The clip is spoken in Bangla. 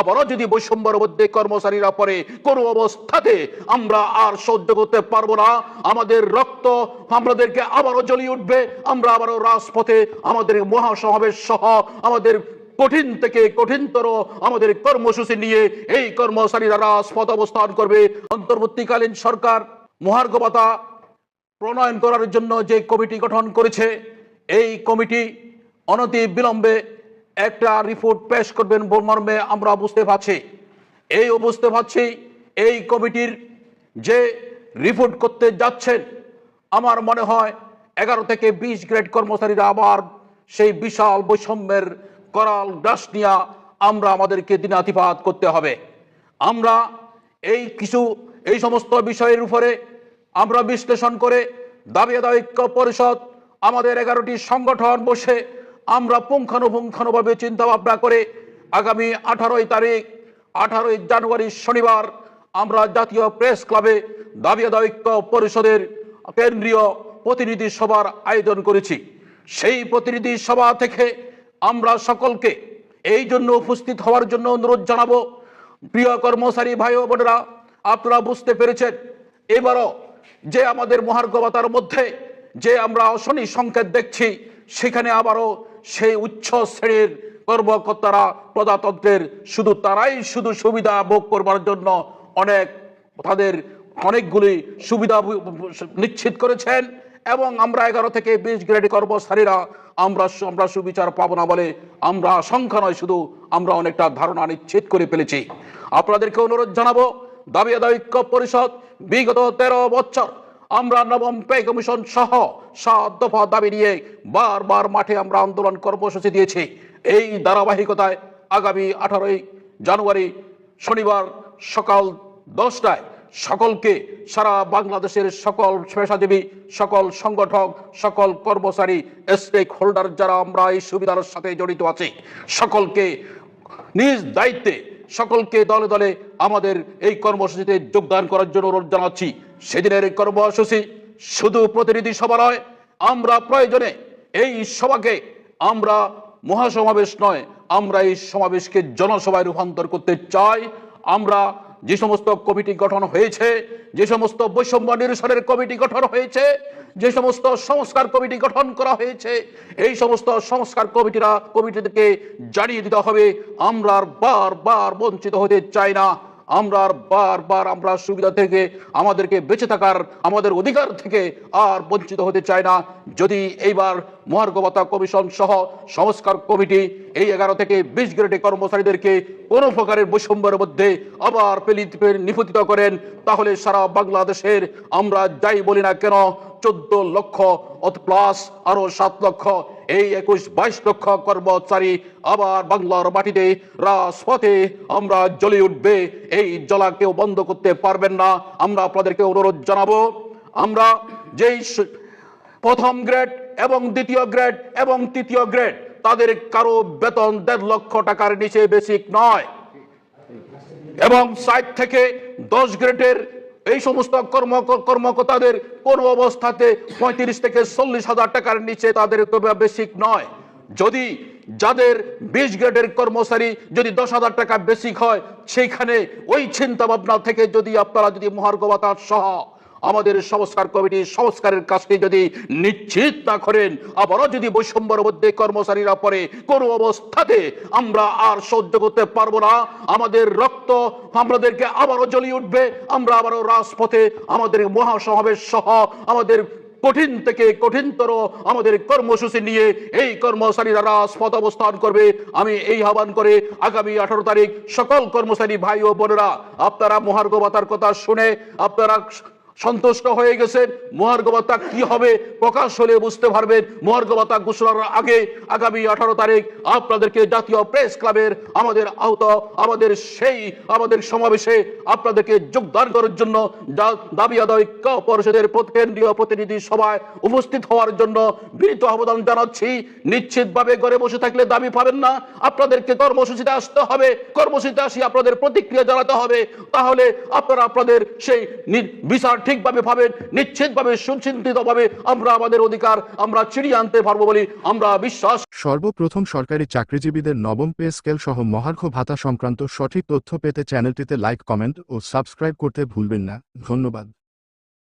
আবারও যদি বৈষম্যের মধ্যে কর্মচারীরা পরে কোনো অবস্থাতে আমরা আর সহ্য করতে পারব না। আমাদের রক্ত আমাদেরকে আবারও জ্বলিয়ে উঠবে। আমরা আবারও রাজপথে আমাদের মহাসমাবেশ সহ আমাদের কঠিন থেকে কঠিনতর আমাদের কর্মসূচি নিয়ে এই কর্মচারীরা রাজপথ অবস্থান করবে। অন্তর্বর্তীকালীন সরকার মহার্ঘ ভাতা প্রণয়ন করার জন্য যে কমিটি গঠন করেছে, এই কমিটি অনতি বিলম্বে একটা রিপোর্ট পেশ করবেন মর্মে আমরা বুঝতে পারছি। এই বুঝতে পারছি এই কমিটির যে রিপোর্ট করতে যাচ্ছেন, আমার মনে হয় এগারো থেকে বিশ গ্রেড কর্মচারীরা আবার সেই বিশাল বৈষম্যের করাল গ্রাস নিয়ে আমরা আমাদেরকে দিনাতিপাত করতে হবে। আমরা এই কিছু, এই সমস্ত বিষয়ের উপরে আমরা বিশ্লেষণ করে দাবি আদায় পরিষদ, আমাদের এগারোটি সংগঠন বসে আমরা পুঙ্খানুপুঙ্খানুভাবে চিন্তা ভাবনা করে আগামী আঠারোই তারিখ, আঠারোই জানুয়ারি শনিবার আমরা জাতীয় প্রেস ক্লাবে দাবি ঐক্য পরিষদের কেন্দ্রীয় প্রতিনিধি সভার আয়োজন করেছি। সেই প্রতিনিধি সভা থেকে আমরা সকলকে এই জন্য উপস্থিত হওয়ার জন্য অনুরোধ জানাব। প্রিয় কর্মচারী ভাই বোনেরা, আপনারা বুঝতে পেরেছেন, এবারও যে আমাদের মহার্গবতার মধ্যে যে আমরা অশনি সংকেত দেখছি সেখানে আবারও সেই উচ্চ শ্রেণির কর্মকর্তারা, প্রজাতন্ত্রের শুধু তারাই শুধু সুবিধা ভোগ করবার জন্য অনেক তাদের অনেকগুলি সুবিধা নিশ্চিত করেছেন এবং আমরা এগারো থেকে বিশ গ্রেড কর্মচারীরা আমরা আমরা সুবিচার পাবো না বলে আমরা সংখ্যা নয়, শুধু আমরা অনেকটা ধারণা নিশ্চিত করে ফেলেছি। আপনাদেরকে অনুরোধ জানাব, দাবি আদায় ঐক্য পরিষদ বিগত তেরো বছর আমরা নবম পে কমিশন সহ সাত দফা দাবি নিয়ে বারবার মাঠে আমরা আন্দোলন কর্মসূচি দিয়েছি। এই ধারাবাহিকতায় আগামী আঠারোই জানুয়ারি শনিবার সকাল দশটায় সকলকে, সারা বাংলাদেশের সকল পেশাজীবী সকল সংগঠক, সকল কর্মচারী স্টেক হোল্ডার যারা আমরা এই সুবিধার সাথে জড়িত আছি, সকলকে নিজ দায়িত্বে, সকলকে দলে দলে আমাদের এই কর্মসূচিতে যোগদান করার জন্য অনুরোধ জানাচ্ছি। সেদিনের কর্মসূচি শুধু প্রতিনিধি সভা নয়, আমরা প্রয়োজনে এই সভাকে আমরা মহাসমাবেশ নয়, আমরা এই সমাবেশকে জনসভায় রূপান্তর করতে চাই। আমরা যে সমস্ত কমিটি গঠন হয়েছে, যে সমস্ত বৈষম্য নিরসনের কমিটি গঠন হয়েছে, যে সমস্ত সংস্কার কমিটি গঠন করা হয়েছে, এই সমস্ত সংস্কার কমিটিরা কমিটিকে জানিয়ে দিতে হবে, আমরা বারবার বঞ্চিত হতে চাই না। আমরা আর বারবার আমরা সুবিধা থেকে আমাদেরকে বেঁচে থাকার, আমাদের অধিকার থেকে আর বঞ্চিত হতে চায় না। যদি এইবার মহার্গবতা কমিশন সহ সংস্কার কমিটি এই এগারো থেকে বিশ গ্রেডে কর্মচারীদেরকে কোনো প্রকারের বৈষম্যের মধ্যে আবার পেলিত নিপতিত করেন, তাহলে সারা বাংলাদেশের আমরা যাই বলি না কেন, চোদ্দ লক্ষ প্লাস আরও সাত লক্ষ এই একুশ বাইশ লক্ষ কর্মচারী আবার বাংলার মাটিতে, রাজপথে আমরা জ্বলে উঠবে। এই জ্বলা কেউ বন্ধ করতে পারবেন না। আমরা আপনাদেরকে অনুরোধ জানাব, আমরা যেই প্রথম গ্রেড এবং দ্বিতীয় গ্রেড এবং তৃতীয় গ্রেড, তাদের কারও বেতন দেড় লক্ষ টাকার নিচে বেসিক নয়। এবং সাইট থেকে দশ গ্রেডের এই সমস্ত কর্ম কর্মকর্তাদের কোন অবস্থাতে পঁয়ত্রিশ থেকে চল্লিশ হাজার টাকার নিচে তাদের তো বেসিক নয়। যদি যাদের বিশ গ্রেডের কর্মচারী যদি দশ হাজার টাকা বেসিক হয়, সেইখানে ওই চিন্তা ভাবনা থেকে যদি আপনারা যদি মহার্গবতার সহ আমাদের সংস্কার কমিটির সংস্কারের কাজটি যদি নিশ্চিত না করেন, আবারও যদি বৈষম্যের মধ্যে কর্মচারীরা পরে কোনো অবস্থাতে আমরা আর সহ্য করতে পারব না। আমাদের রক্ত আমাদেরকে আবারও জ্বলিয়ে উঠবে। আমরা আবারও রাজপথে আমাদের মহাসমাবেশ সহ আমাদের কঠিন থেকে কঠিনতর আমাদের কর্মসূচি নিয়ে এই কর্মচারীরা রাজপথ অবস্থান করবে। আমি এই আহ্বান করে আগামী আঠারো তারিখ সকল কর্মচারী ভাই ও বোনেরা, আপনারা মহার্ঘ ভাতার কথা শুনে, আপনারা সন্তুষ্ট হয়ে গেছেন মহার্গবতা কি হবে প্রকাশ হলে বুঝতে পারবেন। মহার্গবতা ঘোষণার আগে আগামী আঠারো তারিখ আপনাদেরকে জাতীয় প্রেস ক্লাবের আমাদের আহত আমাদের সেই, আমাদের সমাবেশে আপনাদেরকে যোগদান করার জন্য দাবি আদায় পরিষদের কেন্দ্রীয় প্রতিনিধি সভায় উপস্থিত হওয়ার জন্য বিনীত আবেদন জানাচ্ছি। নিশ্চিতভাবে ঘরে বসে থাকলে দাবি পাবেন না। আপনাদেরকে কর্মসূচিতে আসতে হবে। কর্মসূচিতে আসি আপনাদের প্রতিক্রিয়া জানাতে হবে। তাহলে আপনারা আপনাদের সেই বিচার ঠিক সঠিকভাবে ভাবে, নিশ্চিতভাবে, সুচিন্তিতভাবে আমরা আমাদের অধিকার আমরা চিড়িয়ে আনতে পারব বলে আমরা বিশ্বাস সর্বপ্রথম সরকারি চাকরিজীবীদের নবম পে স্কেল সহ মহার্ঘ ভাতা সংক্রান্ত সঠিক তথ্য পেতে চ্যানেলটিতে লাইক, কমেন্ট ও সাবস্ক্রাইব করতে ভুলবেন না। ধন্যবাদ।